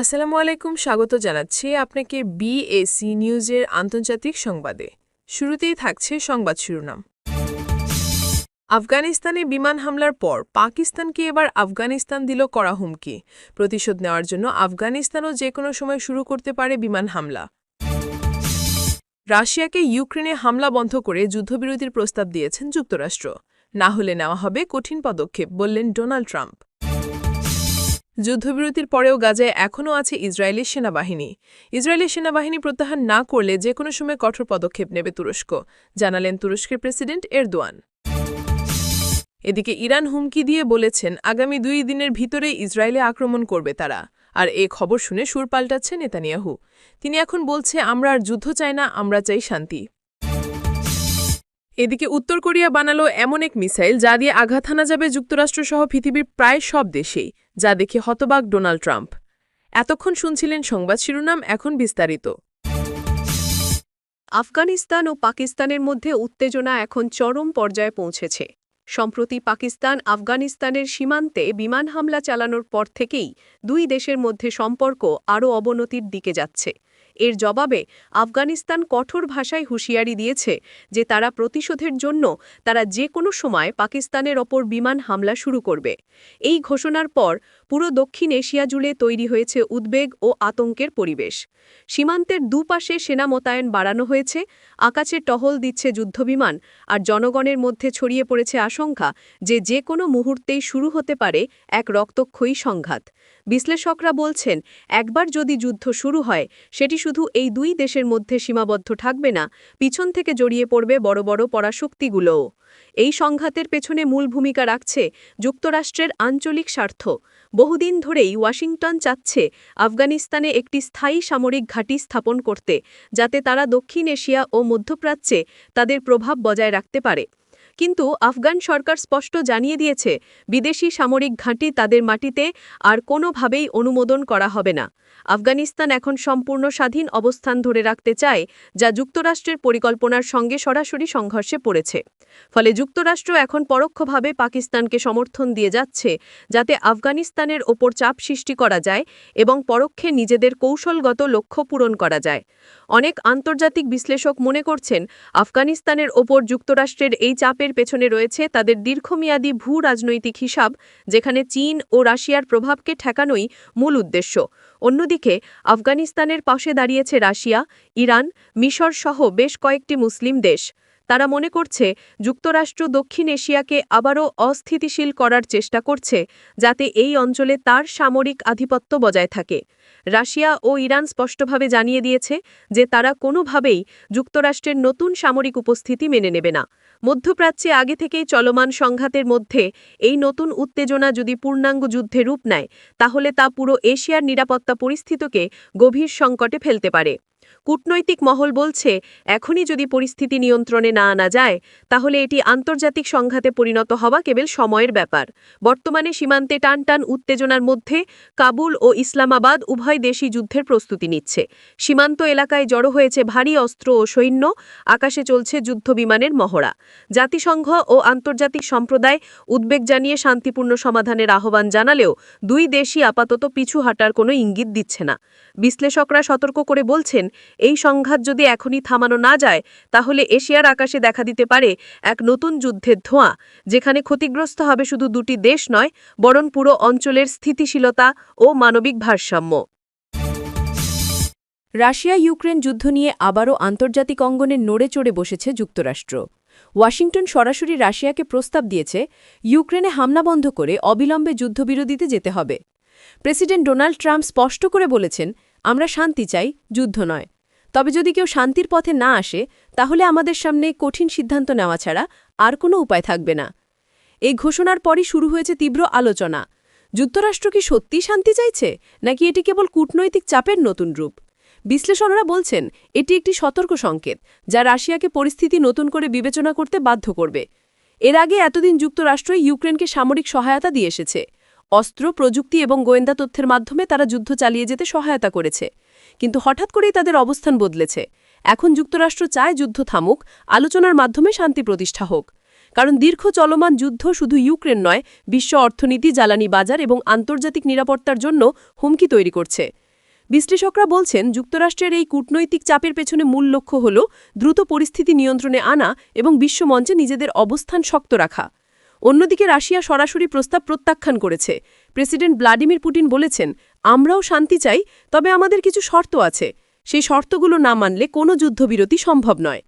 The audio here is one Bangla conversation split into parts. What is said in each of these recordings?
আসসালামু আলাইকুম, স্বাগত জানাচ্ছি আপনাকে বিএসি নিউজের আন্তর্জাতিক সংবাদে। শুরুতেই থাকছে সংবাদ শিরোনাম। আফগানিস্তানে বিমান হামলার পর পাকিস্তানকে এবার আফগানিস্তান দিল কড়া হুমকি। প্রতিশোধ নেওয়ার জন্য আফগানিস্তানও যে কোনো সময় শুরু করতে পারে বিমান হামলা। রাশিয়াকে ইউক্রেনে হামলা বন্ধ করে যুদ্ধবিরতির প্রস্তাব দিয়েছেন যুক্তরাষ্ট্র। না হলে নেওয়া হবে কঠিন পদক্ষেপ, বললেন ডোনাল্ড ট্রাম্প। যুদ্ধবিরতির পরেও গাজায় এখনও আছে ইসরায়েলি সেনাবাহিনী। ইসরায়েলি সেনাবাহিনী প্রত্যাহার না করলে যে কোনো সময় কঠোর পদক্ষেপ নেবে তুরস্ক, জানালেন তুরস্কের প্রেসিডেন্ট এরদোয়ান। এদিকে ইরান হুমকি দিয়ে বলেছেন, আগামী দুই দিনের ভিতরেই ইসরায়েলে আক্রমণ করবে তারা। আর এ খবর শুনে সুর পাল্টাচ্ছে নেতানিয়াহু। তিনি এখন বলছে, আমরা আর যুদ্ধ চাই না, আমরা চাই শান্তি। এদিকে উত্তর কোরিয়া বানালো এমন এক মিসাইল যা দিয়ে আঘাত হানা যাবে যুক্তরাষ্ট্রসহ পৃথিবীর প্রায় সব দেশেই, যা দেখে হতবাক ডোনাল্ড ট্রাম্প। এতক্ষণ শুনছিলেন সংবাদ শিরোনাম, এখন বিস্তারিত। আফগানিস্তান ও পাকিস্তানের মধ্যে উত্তেজনা এখন চরম পর্যায়ে পৌঁছেছে। সম্প্রতি পাকিস্তান আফগানিস্তানের সীমান্তে বিমান হামলা চালানোর পর থেকেই দুই দেশের মধ্যে সম্পর্ক আরও অবনতির দিকে যাচ্ছে। এর জবাবে আফগানিস্তান কঠোর ভাষায় হুঁশিয়ারি দিয়েছে যে তারা প্রতিশোধের জন্য তারা যে কোনো সময় পাকিস্তানের ওপর বিমান হামলা শুরু করবে। এই ঘোষণার পর পুরো দক্ষিণ এশিয়া জুড়ে তৈরি হয়েছে উদ্বেগ ও আতঙ্কের পরিবেশ। সীমান্তের দুপাশে সেনা মোতায়েন বাড়ানো হয়েছে, আকাশে টহল দিচ্ছে যুদ্ধবিমান আর জনগণের মধ্যে ছড়িয়ে পড়েছে আশঙ্কা যে যে কোনো মুহূর্তেই শুরু হতে পারে এক রক্তক্ষয়ী সংঘাত। বিশ্লেষকরা বলছেন, একবার যদি যুদ্ধ শুরু হয়, সেটি শুধু এই দুই দেশের মধ্যে সীমাবদ্ধ থাকবে না, পিছন থেকে জড়িয়ে পড়বে বড় বড় পরাশক্তিগুলোও। এই সংঘাতের পেছনে মূল ভূমিকা রাখছে যুক্তরাষ্ট্রের আঞ্চলিক স্বার্থ। বহুদিন ধরেই ওয়াশিংটন চাচ্ছে আফগানিস্তানে একটি স্থায়ী সামরিক ঘাঁটি স্থাপন করতে, যাতে তারা দক্ষিণ এশিয়া ও মধ্যপ্রাচ্যে তাদের প্রভাব বজায় রাখতে পারে। কিন্তু আফগান সরকার স্পষ্ট জানিয়ে দিয়েছে, বিদেশি সামরিক ঘাঁটি তাদের মাটিতে আর কোনোভাবেই অনুমোদন করা হবে না। আফগানিস্তান এখন সম্পূর্ণ স্বাধীন অবস্থান ধরে রাখতে চায়, যা যুক্তরাষ্ট্রের পরিকল্পনার সঙ্গে সরাসরি সংঘর্ষে পড়েছে। ফলে যুক্তরাষ্ট্র এখন পরোক্ষভাবে পাকিস্তানকে সমর্থন দিয়ে যাচ্ছে, যাতে আফগানিস্তানের ওপর চাপ সৃষ্টি করা যায় এবং পরোক্ষে নিজেদের কৌশলগত লক্ষ্য পূরণ করা যায়। অনেক আন্তর্জাতিক বিশ্লেষক মনে করছেন, আফগানিস্তানের ওপর যুক্তরাষ্ট্রের এই চাপের পেছনে রয়েছে তাদের দীর্ঘমেয়াদী ভূ রাজনৈতিক হিসাব, যেখানে চীন ও রাশিয়ার প্রভাবকে ঠেকানোই মূল উদ্দেশ্য। অন্যদিকে, আফগানিস্তানের পাশে দাঁড়িয়েছে রাশিয়া, ইরান, মিশর সহ বেশ কয়েকটি মুসলিম দেশ। তারা মনে করছে যুক্তরাষ্ট্র দক্ষিণ এশিয়াকে আবারও অস্থিতিশীল করার চেষ্টা করছে, যাতে এই অঞ্চলে তার সামরিক আধিপত্য বজায় থাকে। রাশিয়া ও ইরান স্পষ্টভাবে জানিয়ে দিয়েছে যে তারা কোনোভাবেই যুক্তরাষ্ট্রের নতুন সামরিক উপস্থিতি মেনে নেবে না। মধ্যপ্রাচ্যে আগে থেকেই চলমান সংঘাতের মধ্যে এই নতুন উত্তেজনা যদি পূর্ণাঙ্গ যুদ্ধে রূপ নেয়, তাহলে তা পুরো এশিয়ার নিরাপত্তা পরিস্থিতিকে গভীর সংকটে ফেলতে পারে। কূটনৈতিক মহল বলছে, এখনই যদি পরিস্থিতি নিয়ন্ত্রণে না আনা যায়, তাহলে এটি আন্তর্জাতিক সংঘাতে পরিণত হওয়া কেবল সময়ের ব্যাপার। বর্তমানে সীমান্তে টান টান উত্তেজনার মধ্যে কাবুল ও ইসলামাবাদ উভয় দেশই যুদ্ধের প্রস্তুতি নিচ্ছে। সীমান্ত এলাকায় জড়ো হয়েছে ভারী অস্ত্র ও সৈন্য, আকাশে চলছে যুদ্ধবিমানের মহড়া। জাতিসংঘ ও আন্তর্জাতিক সম্প্রদায় উদ্বেগ জানিয়ে শান্তিপূর্ণ সমাধানের আহ্বান জানালেও দুই দেশই আপাতত পিছু হাঁটার কোনো ইঙ্গিত দিচ্ছে না। বিশ্লেষকরা সতর্ক করে বলছেন এই সংঘাত যদি এখনই থামানো না যায়, তাহলে এশিয়ার আকাশে দেখা দিতে পারে এক নতুন যুদ্ধের ধোঁয়া, যেখানে ক্ষতিগ্রস্ত হবে শুধু দুটি দেশ নয়, বরং পুরো অঞ্চলের স্থিতিশীলতা ও মানবিক ভারসাম্য। রাশিয়া ইউক্রেন যুদ্ধ নিয়ে আবারও আন্তর্জাতিক অঙ্গনে নড়ে চড়ে বসেছে যুক্তরাষ্ট্র। ওয়াশিংটন সরাসরি রাশিয়াকে প্রস্তাব দিয়েছে, ইউক্রেনে হামলা বন্ধ করে অবিলম্বে যুদ্ধবিরোধীতে যেতে হবে। প্রেসিডেন্ট ডোনাল্ড ট্রাম্প স্পষ্ট করে বলেছেন, আমরা শান্তি চাই, যুদ্ধ নয়। তবে যদি কেউ শান্তির পথে না আসে, তাহলে আমাদের সামনে কঠিন সিদ্ধান্ত নেওয়া ছাড়া আর কোনো উপায় থাকবে না। এই ঘোষণার পরই শুরু হয়েছে তীব্র আলোচনা। যুক্তরাষ্ট্র কি সত্যিই শান্তি চাইছে, নাকি এটি কেবল কূটনৈতিক চাপের নতুন রূপ? বিশ্লেষণরা বলছেন, এটি একটি সতর্ক সংকেত, যা রাশিয়াকে পরিস্থিতি নতুন করে বিবেচনা করতে বাধ্য করবে। এর আগে এতদিন যুক্তরাষ্ট্রই ইউক্রেনকে সামরিক সহায়তা দিয়ে এসেছে। অস্ত্র, প্রযুক্তি এবং গোয়েন্দা তথ্যের মাধ্যমে তারা যুদ্ধ চালিয়ে যেতে সহায়তা করেছে। কিন্তু হঠাৎ করেই তাদের অবস্থান বদলেছে। এখন যুক্তরাষ্ট্র চায় যুদ্ধ থামুক, আলোচনার মাধ্যমে শান্তি প্রতিষ্ঠা হোক। কারণ দীর্ঘ চলমান যুদ্ধ শুধু ইউক্রেন নয়, বিশ্ব অর্থনীতি, জ্বালানি বাজার এবং আন্তর্জাতিক নিরাপত্তার জন্য হুমকি তৈরি করছে। বিশ্লেষকরা বলছেন, যুক্তরাষ্ট্রের এই কূটনৈতিক চাপের পেছনে মূল লক্ষ্য হল দ্রুত পরিস্থিতি নিয়ন্ত্রণে আনা এবং বিশ্বমঞ্চে নিজেদের অবস্থান শক্ত রাখা। অন্যদিকে রাশিয়া সরাসরি প্রস্তাব প্রত্যাখ্যান করেছে। প্রেসিডেন্ট ভ্লাদিমির পুতিন বলেছেন, আমরাও শান্তি চাই, তবে আমাদের কিছু শর্ত আছে। সেই শর্তগুলো না মানলে কোনো যুদ্ধবিরতি সম্ভব নয়।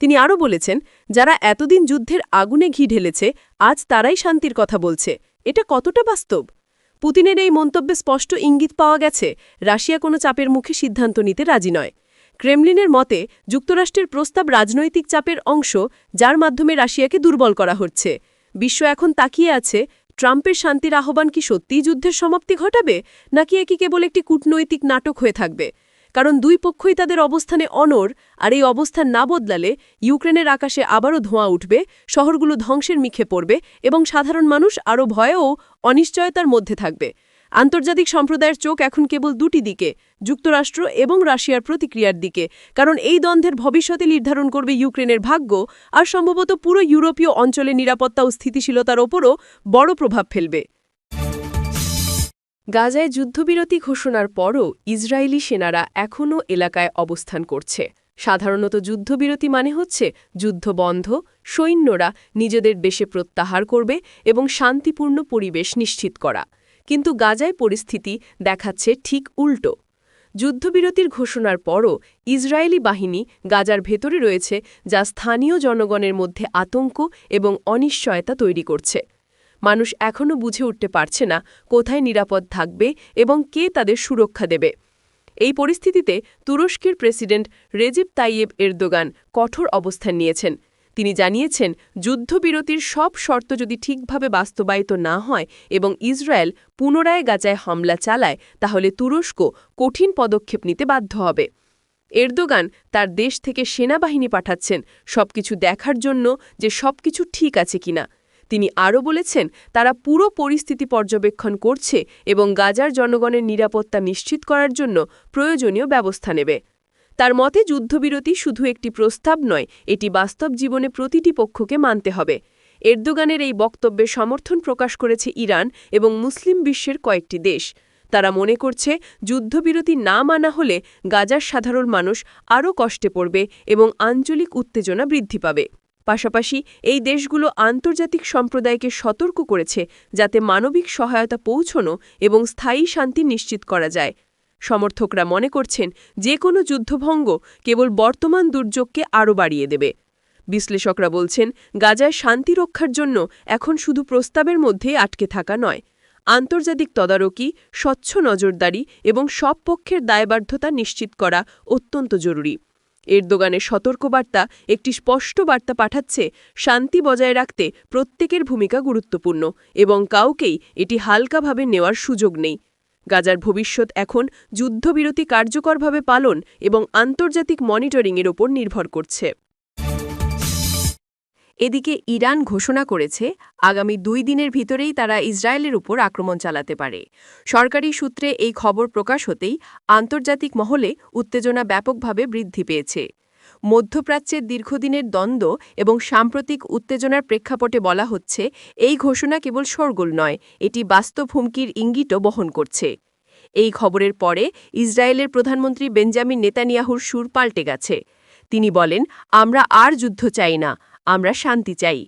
তিনি আরও বলেছেন, যারা এতদিন যুদ্ধের আগুনে ঘি ঢেলেছে, আজ তারাই শান্তির কথা বলছে। এটা কতটা বাস্তব? পুতিনের এই মন্তব্যে স্পষ্ট ইঙ্গিত পাওয়া গেছে, রাশিয়া কোনো চাপের মুখে সিদ্ধান্ত নিতে রাজি নয়। ক্রেমলিনের মতে, যুক্তরাষ্ট্রের প্রস্তাব রাজনৈতিক চাপের অংশ, যার মাধ্যমে রাশিয়াকে দুর্বল করা হচ্ছে। বিশ্ব এখন তাকিয়ে আছে ট্রাম্পের শান্তির আহ্বান কি সত্যিই যুদ্ধের সমাপ্তি ঘটাবে, নাকি একই কেবল একটি কূটনৈতিক নাটক হয়ে থাকবে? কারণ দুই পক্ষই তাদের অবস্থানে অনর আর এই অবস্থান না বদলালে ইউক্রেনের আকাশে আবারও ধোঁয়া উঠবে, শহরগুলো ধ্বংসের মিখে পড়বে এবং সাধারণ মানুষ আরও ভয়েও অনিশ্চয়তার মধ্যে থাকবে। আন্তর্জাতিক সম্প্রদায়ের চোখ এখন কেবল দুটি দিকে, যুক্তরাষ্ট্র এবং রাশিয়ার প্রতিক্রিয়ার দিকে। কারণ এই দ্বন্দ্বের ভবিষ্যতে নির্ধারণ করবে ইউক্রেনের ভাগ্য আর সম্ভবত পুরো ইউরোপীয় অঞ্চলের নিরাপত্তা ও স্থিতিশীলতার ওপরও বড় প্রভাব ফেলবে। গাজায় যুদ্ধবিরতি ঘোষণার পরও ইসরায়েলি সেনারা এখনও এলাকায় অবস্থান করছে। সাধারণত যুদ্ধবিরতি মানে হচ্ছে যুদ্ধ বন্ধ, সৈন্যরা নিজেদের দেশে প্রত্যাহার করবে এবং শান্তিপূর্ণ পরিবেশ নিশ্চিত করা। কিন্তু গাজায় পরিস্থিতি দেখাচ্ছে ঠিক উল্টো। যুদ্ধবিরতির ঘোষণার পরও ইসরায়েলি বাহিনী গাজার ভেতরে রয়েছে, যা স্থানীয় জনগণের মধ্যে আতঙ্ক এবং অনিশ্চয়তা তৈরি করছে। মানুষ এখনও বুঝে উঠতে পারছে না কোথায় নিরাপদ থাকবে এবং কে তাদের সুরক্ষা দেবে। এই পরিস্থিতিতে তুরস্কের প্রেসিডেন্ট রেজিব তাইয়েব এরদোগান কঠোর অবস্থান নিয়েছেন। তিনি জানিয়েছেন, যুদ্ধবিরতির সব শর্ত যদি ঠিকভাবে বাস্তবায়িত না হয় এবং ইসরায়েল পুনরায় গাজায় হামলা চালায়, তাহলে তুরস্ক কঠিন পদক্ষেপ নিতে বাধ্য হবে। এরদোগান তার দেশ থেকে সেনাবাহিনী পাঠাচ্ছেন, সবকিছু দেখার জন্য যে সবকিছু ঠিক আছে কিনা। তিনি আরও বলেছেন, তারা পুরো পরিস্থিতি পর্যবেক্ষণ করছে এবং গাজার জনগণের নিরাপত্তা নিশ্চিত করার জন্য প্রয়োজনীয় ব্যবস্থা নেবে। তার মতে যুদ্ধবিরতি শুধু একটি প্রস্তাব নয়, এটি বাস্তব জীবনে প্রতিটি পক্ষকে মানতে হবে। এরদোগানের এই বক্তব্যে সমর্থন প্রকাশ করেছে ইরান এবং মুসলিম বিশ্বের কয়েকটি দেশ। তারা মনে করছে, যুদ্ধবিরতি না মানা হলে গাজার সাধারণ মানুষ আরও কষ্টে পড়বে এবং আঞ্চলিক উত্তেজনা বৃদ্ধি পাবে। পাশাপাশি, এই দেশগুলো আন্তর্জাতিক সম্প্রদায়কে সতর্ক করেছে যাতে মানবিক সহায়তা পৌঁছনো এবং স্থায়ী শান্তি নিশ্চিত করা যায়। সমর্থকরা মনে করছেন যে কোনো যুদ্ধভঙ্গ কেবল বর্তমান দুর্যোগকে আরও বাড়িয়ে দেবে। বিশ্লেষকরা বলছেন, গাজায় শান্তি রক্ষার জন্য এখন শুধু প্রস্তাবের মধ্যে আটকে থাকা নয়, আন্তর্জাতিক তদারকি, স্বচ্ছ নজরদারি এবং সব পক্ষের দায়বাধ্যতা নিশ্চিত করা অত্যন্ত জরুরি। এরদোগানের সতর্কবার্তা একটি স্পষ্ট বার্তা পাঠাচ্ছে, শান্তি বজায় রাখতে প্রত্যেকের ভূমিকা গুরুত্বপূর্ণ এবং কাউকেই এটি হালকাভাবে নেওয়ার সুযোগ নেই। গাজার ভবিষ্যৎ এখন যুদ্ধবিরতি কার্যকরভাবে পালন এবং আন্তর্জাতিক মনিটরিংয়ের ওপর নির্ভর করছে। এদিকে ইরান ঘোষণা করেছে, আগামী দুই দিনের ভিতরেই তারা ইসরায়েলের উপর আক্রমণ চালাতে পারে। সরকারি সূত্রে এই খবর প্রকাশ হতেই আন্তর্জাতিক মহলে উত্তেজনা ব্যাপকভাবে বৃদ্ধি পেয়েছে। মধ্যপ্রাচ্যের দীর্ঘদিনের দ্বন্দ্ব এবং সাম্প্রতিক উত্তেজনার প্রেক্ষাপটে বলা হচ্ছে, এই ঘোষণা কেবল শোরগোল নয়, এটি বাস্তব হুমকির ইঙ্গিতও বহন করছে। এই খবরের পরে ইসরায়েলের প্রধানমন্ত্রী বেঞ্জামিন নেতানিয়াহুর সুর পাল্টে গেছে। তিনি বলেন, আমরা আর যুদ্ধ চাই না, আমরা শান্তি চাই।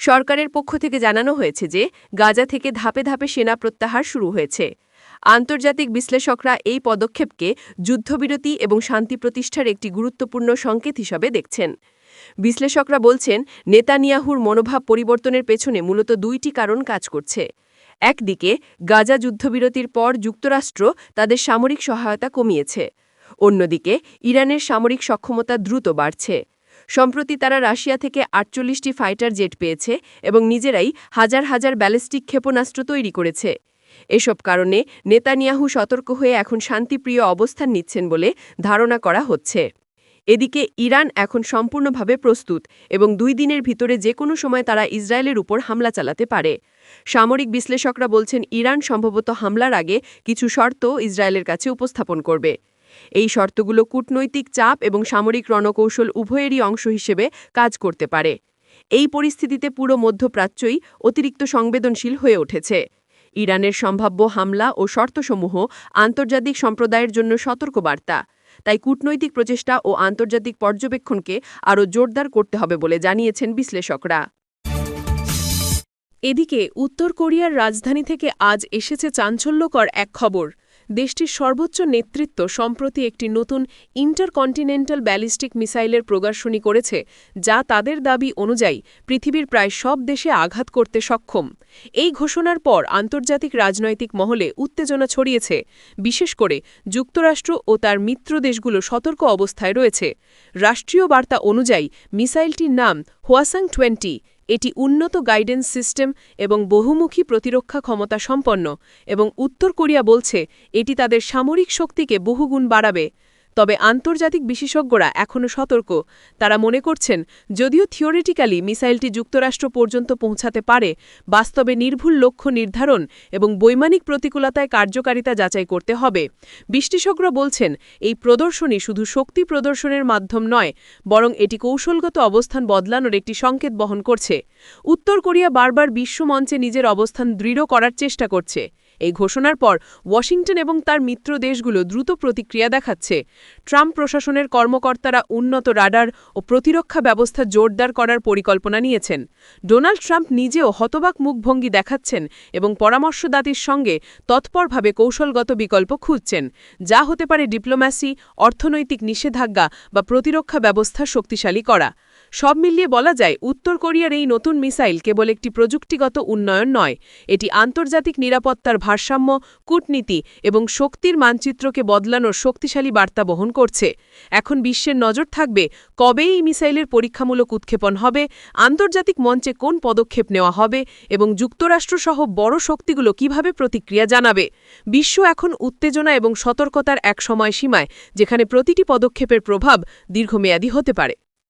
সরকারের পক্ষ থেকে জানানো হয়েছে যে, গাজা থেকে ধাপে ধাপে সেনা প্রত্যাহার শুরু হয়েছে। আন্তর্জাতিক বিশ্লেষকরা এই পদক্ষেপকে যুদ্ধবিরতি এবং শান্তি প্রতিষ্ঠার একটি গুরুত্বপূর্ণ সংকেত হিসাবে দেখছেন। বিশ্লেষকরা বলছেন, নেতানিয়াহুর মনোভাব পরিবর্তনের পেছনে মূলত দুইটি কারণ কাজ করছে। একদিকে, গাজা যুদ্ধবিরতির পর যুক্তরাষ্ট্র তাদের সামরিক সহায়তা কমিয়েছে। অন্যদিকে, ইরানের সামরিক সক্ষমতা দ্রুত বাড়ছে। সম্প্রতি তারা রাশিয়া থেকে আটচল্লিশটি ফাইটার জেট পেয়েছে এবং নিজেরাই হাজার হাজার ব্যালিস্টিক ক্ষেপণাস্ত্র তৈরি করেছে। এসব কারণে নেতানিয়াহু সতর্ক হয়ে এখন শান্তিপ্রিয় অবস্থান নিচ্ছেন বলে ধারণা করা হচ্ছে। এদিকে ইরান এখন সম্পূর্ণভাবে প্রস্তুত এবং দুই দিনের ভিতরে যে কোনো সময় তারা ইসরায়েলের উপর হামলা চালাতে পারে। সামরিক বিশ্লেষকরা বলছেন, ইরান সম্ভবত হামলার আগে কিছু শর্ত ইসরায়েলের কাছে উপস্থাপন করবে। এই শর্তগুলো কূটনৈতিক চাপ এবং সামরিক রণকৌশল উভয়েরই অংশ হিসেবে কাজ করতে পারে। এই পরিস্থিতিতে পুরো মধ্যপ্রাচ্যই অতিরিক্ত সংবেদনশীল হয়ে উঠেছে। ইরানের সম্ভাব্য হামলা ও শর্তসমূহ আন্তর্জাতিক সম্প্রদায়ের জন্য সতর্কবার্তা। তাই কূটনৈতিক প্রচেষ্টা ও আন্তর্জাতিক পর্যবেক্ষণকে আরও জোরদার করতে হবে বলে জানিয়েছেন বিশ্লেষকরা। এদিকে, উত্তর কোরিয়ার রাজধানী থেকে আজ এসেছে চাঞ্চল্যকর এক খবর। দেশটির সর্বোচ্চ নেতৃত্ব সম্প্রতি একটি নতুন ইন্টারকন্টিনেন্টাল ব্যালিস্টিক মিসাইলের প্রদর্শনী করেছে, যা তাদের দাবি অনুযায়ী পৃথিবীর প্রায় সব দেশে আঘাত করতে সক্ষম। এই ঘোষণার পর আন্তর্জাতিক রাজনৈতিক মহলে উত্তেজনা ছড়িয়েছে, বিশেষ করে যুক্তরাষ্ট্র ও তার মিত্র দেশগুলো সতর্ক অবস্থায় রয়েছে। রাষ্ট্রীয় বার্তা অনুযায়ী, মিসাইলটির নাম হোয়াসাং টোয়েন্টি এটি উন্নত গাইডেন্স সিস্টেম এবং বহুমুখী প্রতিরক্ষা ক্ষমতা সম্পন্ন এবং উত্তর কোরিয়া বলছে, এটি তাদের সামরিক শক্তিকে বহুগুণ বাড়াবে। তবে আন্তর্জাতিক বিশেষজ্ঞরা এখনও সতর্ক। তারা মনে করছেন, যদিও থিওরিটিক্যালি মিসাইলটি যুক্তরাষ্ট্র পর্যন্ত পৌঁছাতে পারে, বাস্তবে নির্ভুল লক্ষ্য নির্ধারণ এবং বৈমানিক প্রতিকূলতায় কার্যকারিতা যাচাই করতে হবে। বিশেষজ্ঞরা বলছেন, এই প্রদর্শনী শুধু শক্তি প্রদর্শনের মাধ্যম নয়, বরং এটি কৌশলগত অবস্থান বদলানোর একটি সংকেত বহন করছে। উত্তর কোরিয়া বারবার বিশ্বমঞ্চে নিজের অবস্থান দৃঢ় করার চেষ্টা করছে। এই ঘোষণার পর ওয়াশিংটন এবং তার মিত্র দেশগুলো দ্রুত প্রতিক্রিয়া দেখাচ্ছে। ট্রাম্প প্রশাসনের কর্মকর্তারা উন্নত রাডার ও প্রতিরক্ষা ব্যবস্থা জোরদার করার পরিকল্পনা নিয়েছেন। ডোনাল্ড ট্রাম্প নিজেও হতবাক মুখভঙ্গি দেখাচ্ছেন এবং পরামর্শদাতির সঙ্গে তৎপরভাবে কৌশলগত বিকল্প খুঁজছেন, যা হতে পারে ডিপ্লোম্যাসি, অর্থনৈতিক নিষেধাজ্ঞা বা প্রতিরক্ষা ব্যবস্থা শক্তিশালী করা। সব মিলিয়ে বলা যায়, উত্তর কোরিয়ার এই নতুন মিসাইল কেবল একটি প্রযুক্তিগত উন্নয়ন নয়, এটি আন্তর্জাতিক নিরাপত্তার ভারসাম্য, কূটনীতি এবং শক্তির মানচিত্রকে বদলানোর শক্তিশালী বার্তা বহন করছে। এখন বিশ্বের নজর থাকবে কবে এই মিসাইলের পরীক্ষামূলক উৎক্ষেপণ হবে, আন্তর্জাতিক মঞ্চে কোন পদক্ষেপ নেওয়া হবে এবং যুক্তরাষ্ট্রসহ বড় শক্তিগুলো কীভাবে প্রতিক্রিয়া জানাবে। বিশ্ব এখন উত্তেজনা এবং সতর্কতার এক সময়সীমায়, যেখানে প্রতিটি পদক্ষেপের প্রভাব দীর্ঘমেয়াদী হতে পারে।